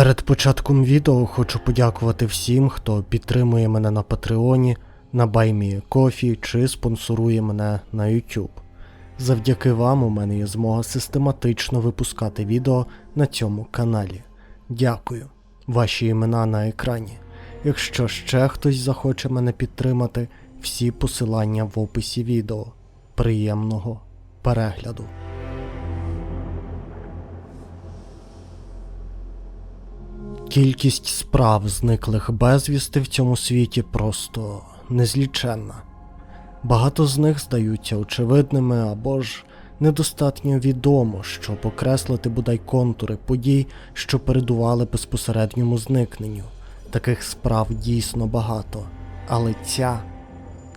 Перед початком відео хочу подякувати всім, хто підтримує мене на Патреоні, на Баймі Кофі чи спонсорує мене на YouTube. Завдяки вам у мене є змога систематично випускати відео на цьому каналі. Дякую. Ваші імена на екрані. Якщо ще хтось захоче мене підтримати, всі посилання в описі відео. Приємного перегляду. Кількість справ зниклих безвісти в цьому світі просто незліченна. Багато з них здаються очевидними або ж недостатньо відомо, щоб окреслити бодай контури подій, що передували безпосередньому зникненню. Таких справ дійсно багато, але ця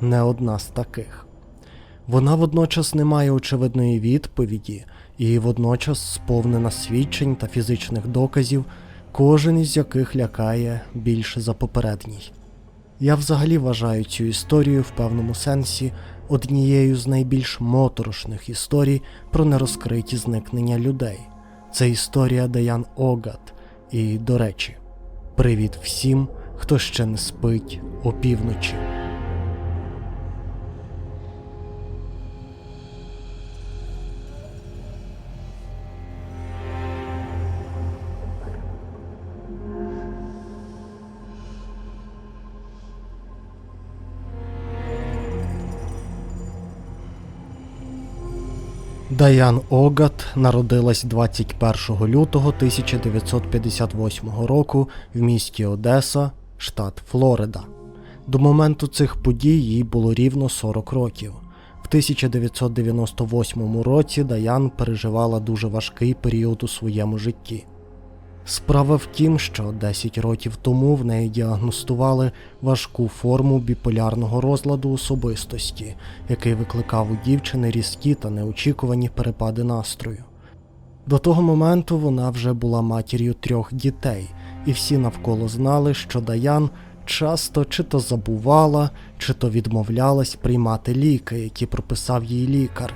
не одна з таких. Вона водночас не має очевидної відповіді і водночас сповнена свідчень та фізичних доказів, кожен із яких лякає більше за попередній. Я взагалі вважаю цю історію в певному сенсі однією з найбільш моторошних історій про нерозкриті зникнення людей. Це історія Даян Огат. І, до речі, привіт всім, хто ще не спить опівночі. Даян Огат народилась 21 лютого 1958 року в місті Одеса, штат Флорида. До моменту цих подій їй було рівно 40 років. В 1998 році Даян переживала дуже важкий період у своєму житті. Справа в тім, що 10 років тому в неї діагностували важку форму біполярного розладу особистості, який викликав у дівчини різкі та неочікувані перепади настрою. До того моменту вона вже була матір'ю трьох дітей, і всі навколо знали, що Даян часто чи то забувала, чи то відмовлялась приймати ліки, які прописав їй лікар.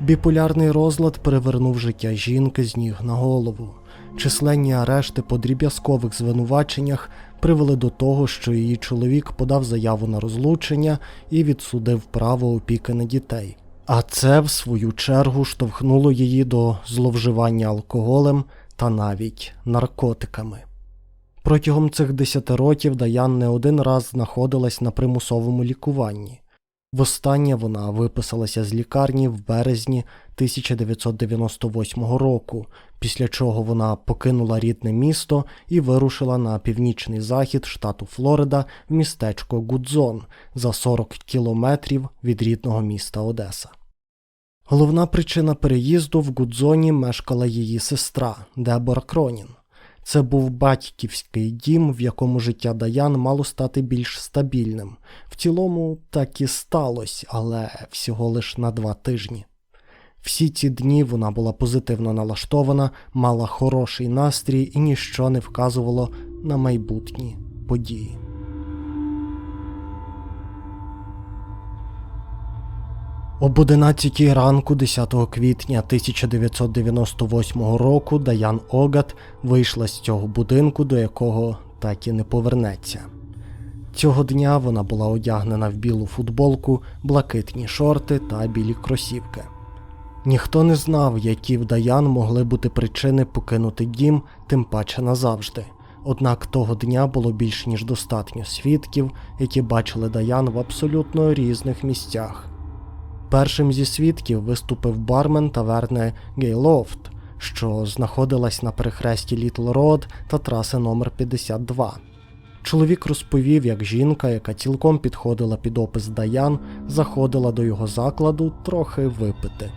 Біполярний розлад перевернув життя жінки з ніг на голову. Численні арешти по дріб'язкових звинуваченнях привели до того, що її чоловік подав заяву на розлучення і відсудив право опіки на дітей. А це, в свою чергу, штовхнуло її до зловживання алкоголем та навіть наркотиками. Протягом цих десяти років Даян не один раз знаходилась на примусовому лікуванні. Востаннє вона виписалася з лікарні в березні 1998 року, після чого вона покинула рідне місто і вирушила на північний захід штату Флорида в містечко Гудзон за 40 кілометрів від рідного міста Одеса. Головна причина переїзду в Гудзоні мешкала її сестра Дебора Кронін. Це був батьківський дім, в якому життя Даян мало стати більш стабільним. В цілому так і сталося, але всього лиш на два тижні. Всі ці дні вона була позитивно налаштована, мала хороший настрій і ніщо не вказувало на майбутні події. Об 11 ранку 10 квітня 1998 року Даян Огат вийшла з цього будинку, до якого так і не повернеться. Цього дня вона була одягнена в білу футболку, блакитні шорти та білі кросівки. Ніхто не знав, які в Даян могли бути причини покинути дім, тим паче назавжди. Однак того дня було більш ніж достатньо свідків, які бачили Даян в абсолютно різних місцях. Першим зі свідків виступив бармен таверни Гейлофт, що знаходилась на перехресті Літл Род та траси номер 52. Чоловік розповів, як жінка, яка цілком підходила під опис Даян, заходила до його закладу трохи випити.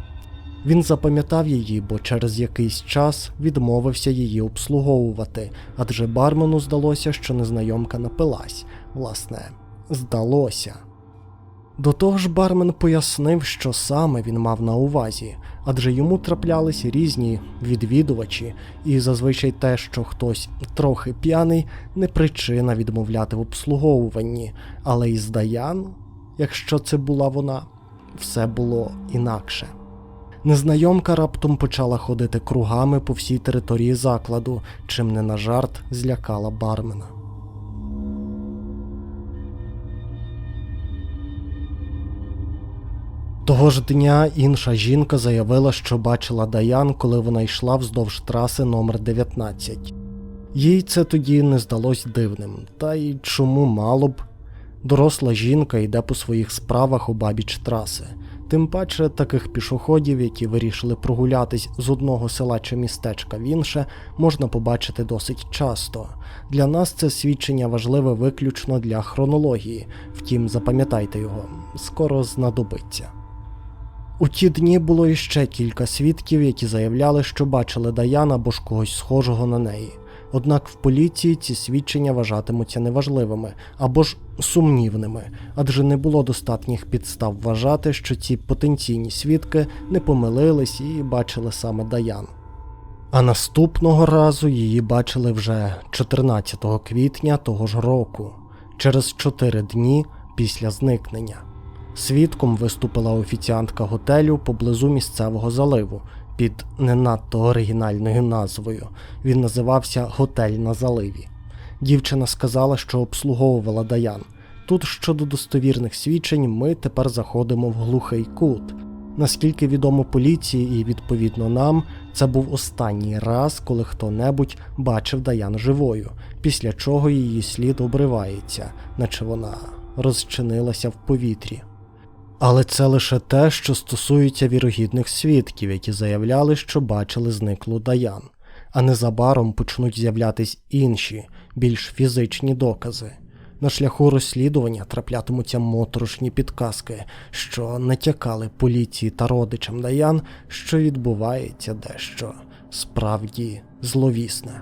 Він запам'ятав її, бо через якийсь час відмовився її обслуговувати, адже бармену здалося, що незнайомка напилась. Власне, здалося. До того ж, бармен пояснив, що саме він мав на увазі, адже йому траплялись різні відвідувачі, і зазвичай те, що хтось трохи п'яний, не причина відмовляти в обслуговуванні, але із Даян, якщо це була вона, все було інакше. Незнайомка раптом почала ходити кругами по всій території закладу, чим не на жарт злякала бармена. Того ж дня інша жінка заявила, що бачила Даян, коли вона йшла вздовж траси номер 19. Їй це тоді не здалось дивним, та й чому мало б. Доросла жінка йде по своїх справах у бабіч траси. Тим паче таких пішоходів, які вирішили прогулятись з одного села чи містечка в інше, можна побачити досить часто. Для нас це свідчення важливе виключно для хронології, втім, запам'ятайте його, скоро знадобиться. У ті дні було іще кілька свідків, які заявляли, що бачили Даян або ж когось схожого на неї. Однак в поліції ці свідчення вважатимуться неважливими або ж сумнівними, адже не було достатніх підстав вважати, що ці потенційні свідки не помилились і бачили саме Даян. А наступного разу її бачили вже 14 квітня того ж року, через 4 дні після зникнення. Свідком виступила офіціантка готелю поблизу місцевого заливу під не надто оригінальною назвою. Він називався Готель на заливі. Дівчина сказала, що обслуговувала Даян. Тут щодо достовірних свідчень ми тепер заходимо в глухий кут. Наскільки відомо поліції і відповідно нам, це був останній раз, коли хто-небудь бачив Даян живою, після чого її слід обривається, наче вона розчинилася в повітрі. Але це лише те, що стосується вірогідних свідків, які заявляли, що бачили зниклу Даян, а незабаром почнуть з'являтись інші, більш фізичні докази. На шляху розслідування траплятимуться моторошні підказки, що натякали поліції та родичам Даян, що відбувається дещо справді зловісне.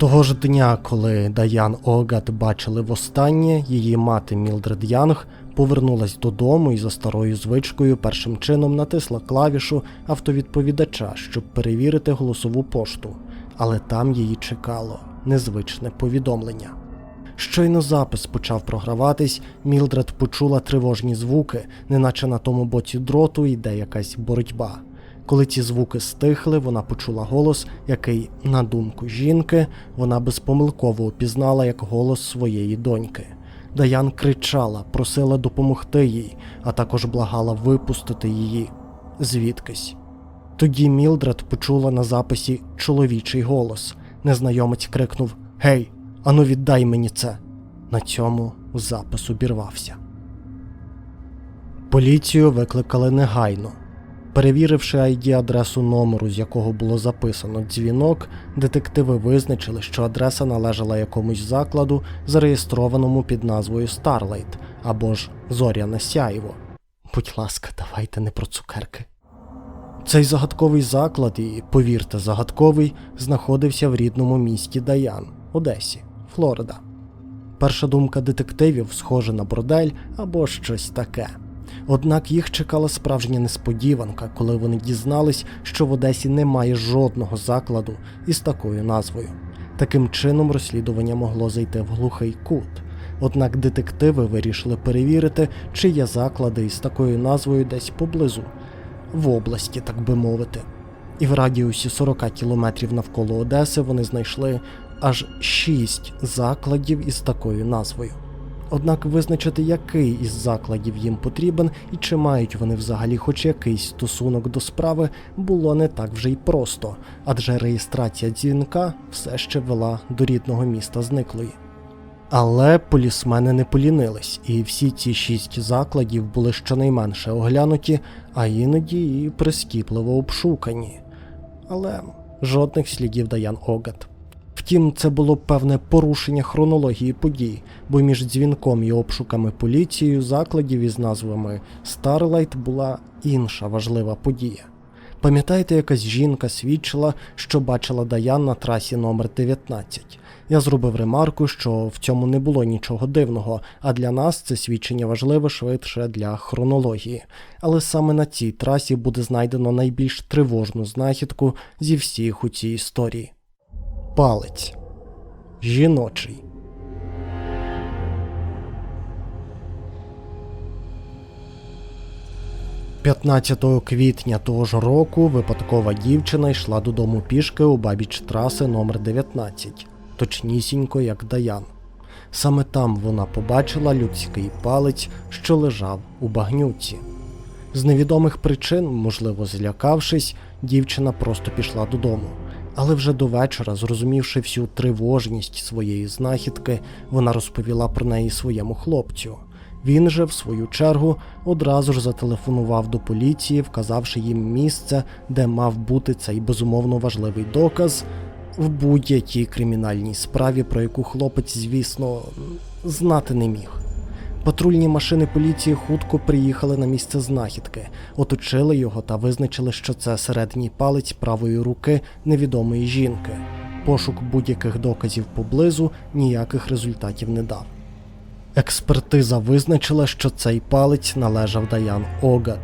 Того ж дня, коли Даян Огат бачили востаннє, її мати Мілдред Янг повернулась додому і за старою звичкою першим чином натисла клавішу автовідповідача, щоб перевірити голосову пошту, але там її чекало незвичне повідомлення. Щойно запис почав програватись, Мілдред почула тривожні звуки, неначе на тому боці дроту йде якась боротьба. Коли ці звуки стихли, вона почула голос, який, на думку жінки, вона безпомилково упізнала як голос своєї доньки. Даян кричала, просила допомогти їй, а також благала випустити її звідкись. Тоді Мілдред почула на записі чоловічий голос. Незнайомець крикнув Гей, ану віддай мені це. На цьому запис обірвався. Поліцію викликали негайно. Перевіривши ID-адресу номеру, з якого було записано дзвінок, детективи визначили, що адреса належала якомусь закладу, зареєстрованому під назвою Starlight або ж Зоряне Сяйво. Будь ласка, давайте не про цукерки. Цей загадковий заклад, і, повірте, загадковий, знаходився в рідному місті Даян, Одесі, Флорида. Перша думка детективів схожа на бордель або щось таке. Однак їх чекала справжня несподіванка, коли вони дізнались, що в Одесі немає жодного закладу із такою назвою. Таким чином розслідування могло зайти в глухий кут. Однак детективи вирішили перевірити, чи є заклади із такою назвою десь поблизу, в області, так би мовити. І в радіусі 40 кілометрів навколо Одеси вони знайшли аж 6 закладів із такою назвою. Однак визначити, який із закладів їм потрібен і чи мають вони взагалі хоч якийсь стосунок до справи, було не так вже й просто, адже реєстрація дзвінка все ще вела до рідного міста зниклої. Але полісмени не полінились, і всі ці шість закладів були щонайменше оглянуті, а іноді і прискіпливо обшукані. Але жодних слідів Даян Огат. Втім, це було певне порушення хронології подій, бо між дзвінком і обшуками поліцією закладів із назвами Starlight була інша важлива подія. Пам'ятаєте, якась жінка свідчила, що бачила Даян на трасі номер 19 Я зробив ремарку, що в цьому не було нічого дивного, а для нас це свідчення важливе швидше для хронології. Але саме на цій трасі буде знайдено найбільш тривожну знахідку зі всіх у цій історії палець жіночий. 15 квітня того ж року випадкова дівчина йшла додому пішки у бабіч траси номер 19 точнісінько як Даян. Саме там вона побачила людський палець, що лежав у багнюці. З невідомих причин, можливо, злякавшись, дівчина просто пішла додому. Але вже до вечора, зрозумівши всю тривожність своєї знахідки, вона розповіла про неї своєму хлопцю. Він же, в свою чергу, одразу ж зателефонував до поліції, вказавши їм місце, де мав бути цей безумовно важливий доказ в будь-якій кримінальній справі, про яку хлопець, звісно, знати не міг. Патрульні машини поліції хутко приїхали на місце знахідки, оточили його та визначили, що це середній палець правої руки невідомої жінки. Пошук будь-яких доказів поблизу ніяких результатів не дав. Експертиза визначила, що цей палець належав Даян Огат.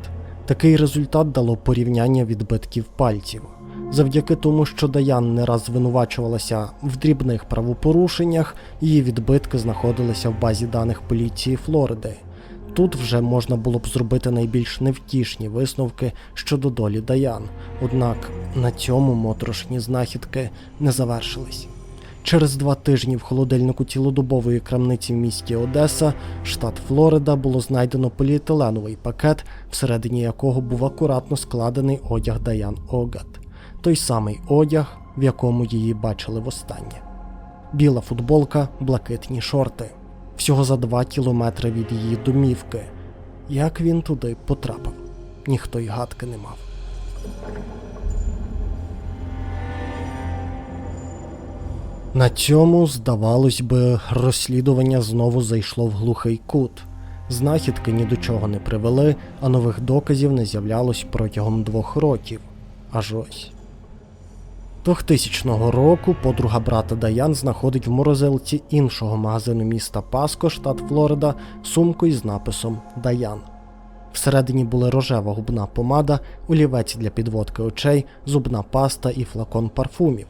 Такий результат дало порівняння відбитків пальців. Завдяки тому, що Даян не раз звинувачувалася в дрібних правопорушеннях, її відбитки знаходилися в базі даних поліції Флориди. Тут вже можна було б зробити найбільш невтішні висновки щодо долі Даян, однак на цьому моторошні знахідки не завершились. Через два тижні в холодильнику цілодобової крамниці в місті Одеса, штат Флорида, було знайдено поліетиленовий пакет, всередині якого був акуратно складений одяг Даян Огат. Той самий одяг, в якому її бачили востаннє. Біла футболка, блакитні шорти. Всього за два кілометри від її домівки. Як він туди потрапив, ніхто й гадки не мав. На цьому, здавалось би, розслідування знову зайшло в глухий кут. Знахідки ні до чого не привели, а нових доказів не з'являлось протягом двох років. Аж ось. 2000 року подруга брата Даян знаходить в морозилці іншого магазину міста Паско, штат Флорида, сумку із написом Даян. Всередині були рожева губна помада, олівець для підводки очей, зубна паста і флакон парфумів.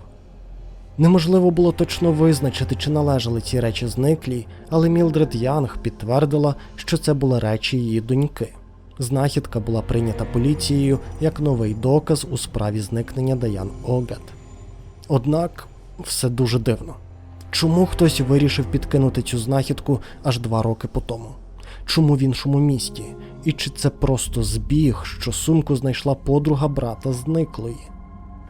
Неможливо було точно визначити, чи належали ці речі зниклій, але Мілдред Янг підтвердила, що це були речі її доньки. Знахідка була прийнята поліцією як новий доказ у справі зникнення Даян Огат. Однак все дуже дивно. Чому хтось вирішив підкинути цю знахідку аж два роки по тому? Чому в іншому місті? І чи це просто збіг, що сумку знайшла подруга брата зниклої?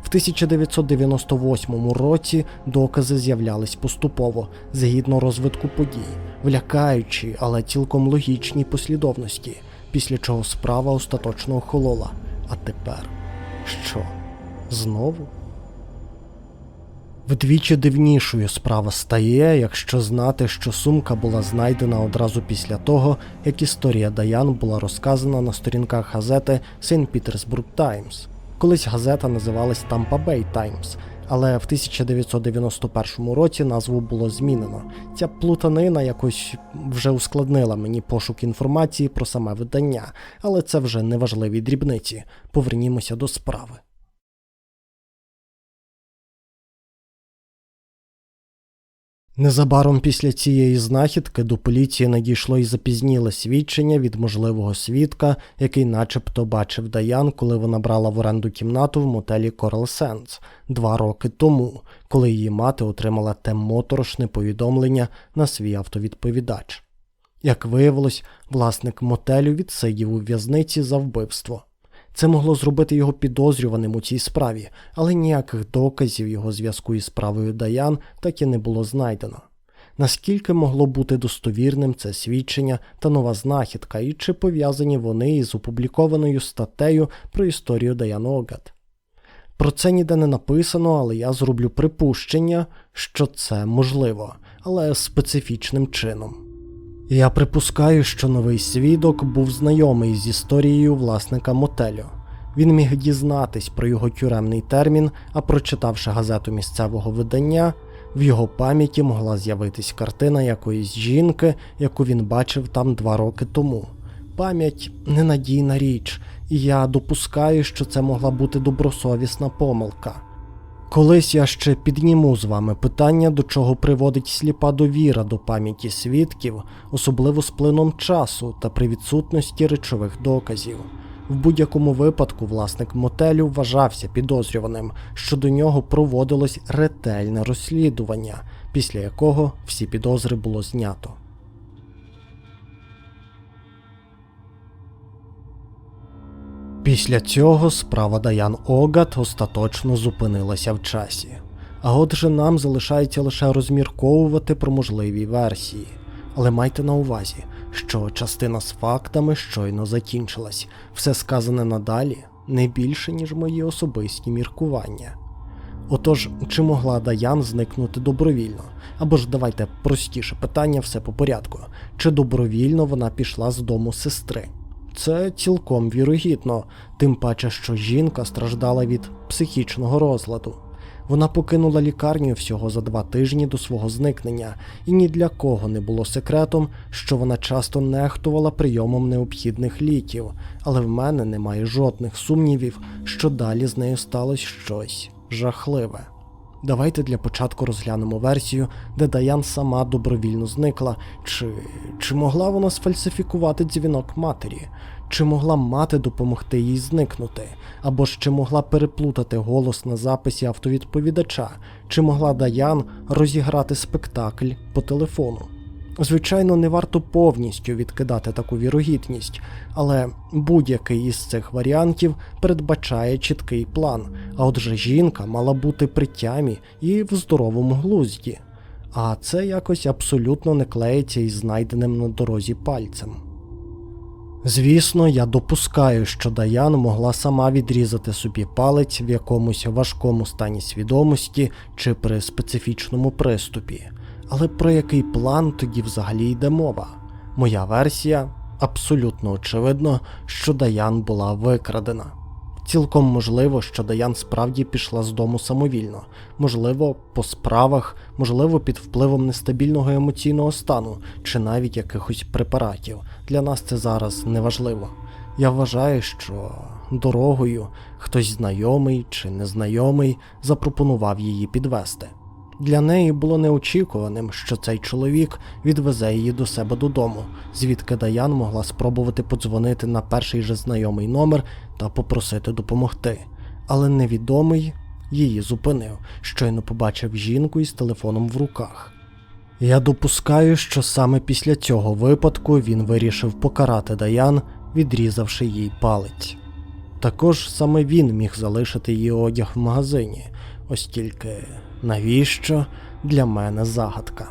В 1998 році докази з'являлись поступово, згідно розвитку подій, в але цілком логічній послідовності, після чого справа остаточно охолола. А тепер що? Знову? Вдвічі дивнішою справа стає, якщо знати, що сумка була знайдена одразу після того, як історія Даян була розказана на сторінках газети St. Petersburg Times. Колись газета називалась Tampa Bay Times, але в 1991 році назву було змінено. Ця плутанина якось вже ускладнила мені пошук інформації про саме видання, але це вже неважливі дрібниці. Повернімося до справи. Незабаром після цієї знахідки до поліції надійшло і запізніле свідчення від можливого свідка, який начебто бачив Даян, коли вона брала в оренду кімнату в мотелі Coral Sands два роки тому, коли її мати отримала те моторошне повідомлення на свій автовідповідач. Як виявилось, власник мотелю відсидів у в'язниці за вбивство. Це могло зробити його підозрюваним у цій справі, але ніяких доказів його зв'язку із справою Даян так і не було знайдено. Наскільки могло бути достовірним це свідчення та нова знахідка, і чи пов'язані вони із опублікованою статтею про історію Даян Огат? Про це ніде не написано, але я зроблю припущення, що це можливо, але специфічним чином. Я припускаю, що новий свідок був знайомий з історією власника мотелю. Він міг дізнатись про його тюремний термін, а прочитавши газету місцевого видання, в його пам'яті могла з'явитись картина якоїсь жінки, яку він бачив там два роки тому. Пам'ять ненадійна річ, і я допускаю, що це могла бути добросовісна помилка. Колись я ще підніму з вами питання, до чого приводить сліпа довіра до пам'яті свідків, особливо з плином часу та при відсутності речових доказів. В будь-якому випадку власник мотелю вважався підозрюваним, що до нього проводилось ретельне розслідування, після якого всі підозри було знято. Після цього справа Даян Огат остаточно зупинилася в часі. А отже, нам залишається лише розмірковувати про можливі версії. Але майте на увазі, що частина з фактами щойно закінчилась, все сказане надалі не більше, ніж мої особисті міркування. Отож, чи могла Даян зникнути добровільно? Або ж давайте простіше питання, все по порядку. Чи добровільно вона пішла з дому сестри? Це цілком вірогідно, тим паче, що жінка страждала від психічного розладу. Вона покинула лікарню всього за два тижні до свого зникнення, і ні для кого не було секретом, що вона часто нехтувала прийомом необхідних ліків, але в мене немає жодних сумнівів, що далі з нею сталося щось жахливе. Давайте для початку розглянемо версію, де Даян сама добровільно зникла, чи, чи могла вона сфальсифікувати дзвінок матері, чи могла мати допомогти їй зникнути, або ж чи могла переплутати голос на записі автовідповідача, чи могла Даян розіграти спектакль по телефону. Звичайно, не варто повністю відкидати таку вірогідність, але будь-який із цих варіантів передбачає чіткий план, а отже жінка мала бути при тямі і в здоровому глузді. А це якось абсолютно не клеїться із знайденим на дорозі пальцем. Звісно, я допускаю, що Даян могла сама відрізати собі палець в якомусь важкому стані свідомості чи при специфічному приступі. Але про який план тоді взагалі йде мова? Моя версія абсолютно очевидно, що Даян була викрадена. Цілком можливо, що Даян справді пішла з дому самовільно, можливо, по справах, можливо, під впливом нестабільного емоційного стану чи навіть якихось препаратів. Для нас це зараз неважливо. Я вважаю, що дорогою хтось знайомий чи незнайомий запропонував її підвести. Для неї було неочікуваним, що цей чоловік відвезе її до себе додому, звідки Даян могла спробувати подзвонити на перший же знайомий номер та попросити допомогти. Але невідомий її зупинив, щойно побачив жінку із телефоном в руках. Я допускаю, що саме після цього випадку він вирішив покарати Даян, відрізавши їй палець. Також саме він міг залишити її одяг в магазині, ось тільки навіщо для мене загадка.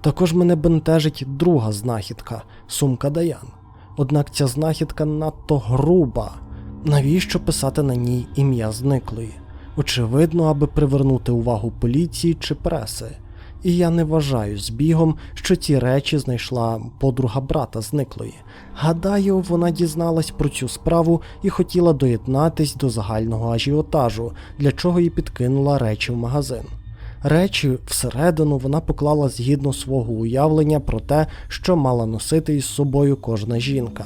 Також мене бентежить друга знахідка сумка Даян. Однак ця знахідка надто груба. Навіщо писати на ній ім'я зниклої? Очевидно, аби привернути увагу поліції чи преси. І я не вважаю збігом, що ці речі знайшла подруга брата зниклої. Гадаю, вона дізналась про цю справу і хотіла доєднатись до загального ажіотажу, для чого і підкинула речі в магазин. Речі всередину вона поклала згідно свого уявлення про те, що мала носити із собою кожна жінка.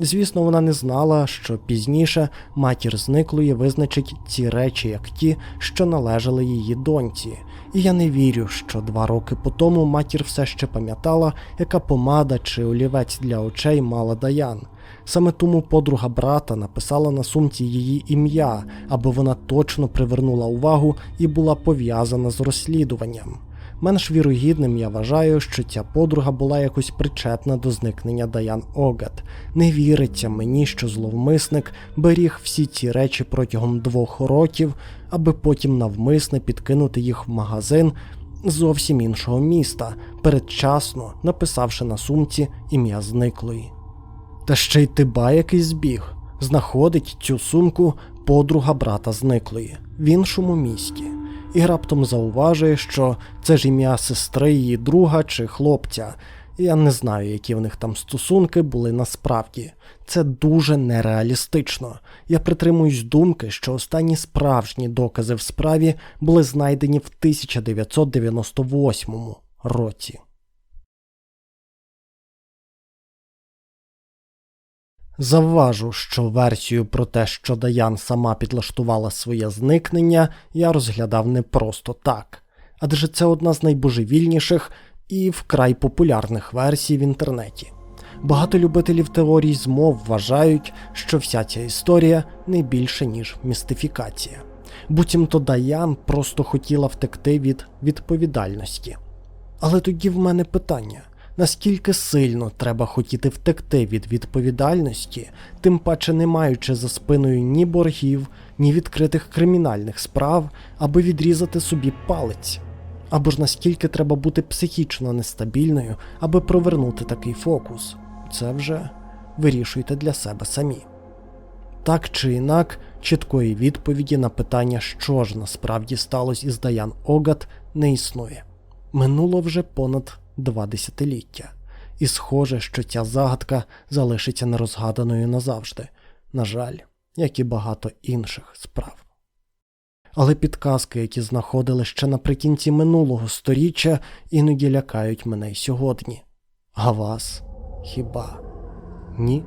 Звісно, вона не знала, що пізніше матір зниклої визначить ці речі як ті, що належали її доньці. І я не вірю, що два роки по тому матір все ще пам'ятала, яка помада чи олівець для очей мала Даян. Саме тому подруга брата написала на сумці її ім'я, аби вона точно привернула увагу і була пов'язана з розслідуванням. Менш вірогідним я вважаю, що ця подруга була якось причетна до зникнення Даян Огат. Не віриться мені, що зловмисник беріг всі ці речі протягом двох років, аби потім навмисне підкинути їх в магазин зовсім іншого міста, передчасно написавши на сумці ім'я зниклої. Та ще й тиба який збіг. Знаходить цю сумку подруга брата зниклої в іншому місті і раптом зауважує, що це ж ім'я сестри її друга чи хлопця. Я не знаю, які в них там стосунки були насправді. Це дуже нереалістично. Я притримуюсь думки, що останні справжні докази в справі були знайдені в 1998 році. Завважу, що версію про те, що Даян сама підлаштувала своє зникнення, я розглядав не просто так, адже це одна з найбожевільніших і вкрай популярних версій в інтернеті. Багато любителів теорій змов вважають, що вся ця історія не більше, ніж містифікація. Буцімто Даян просто хотіла втекти від відповідальності. Але тоді в мене питання: наскільки сильно треба хотіти втекти від відповідальності, тим паче не маючи за спиною ні боргів, ні відкритих кримінальних справ, аби відрізати собі палець? Або ж наскільки треба бути психічно нестабільною, аби провернути такий фокус? Це вже вирішуйте для себе самі. Так чи інак, чіткої відповіді на питання, що ж насправді сталося із Даян Огат, не існує. Минуло вже понад два десятиліття, і схоже, що ця загадка залишиться нерозгаданою назавжди, на жаль, як і багато інших справ. Але підказки, які знаходили ще наприкінці минулого сторіччя, іноді лякають мене й сьогодні. А вас хіба ні?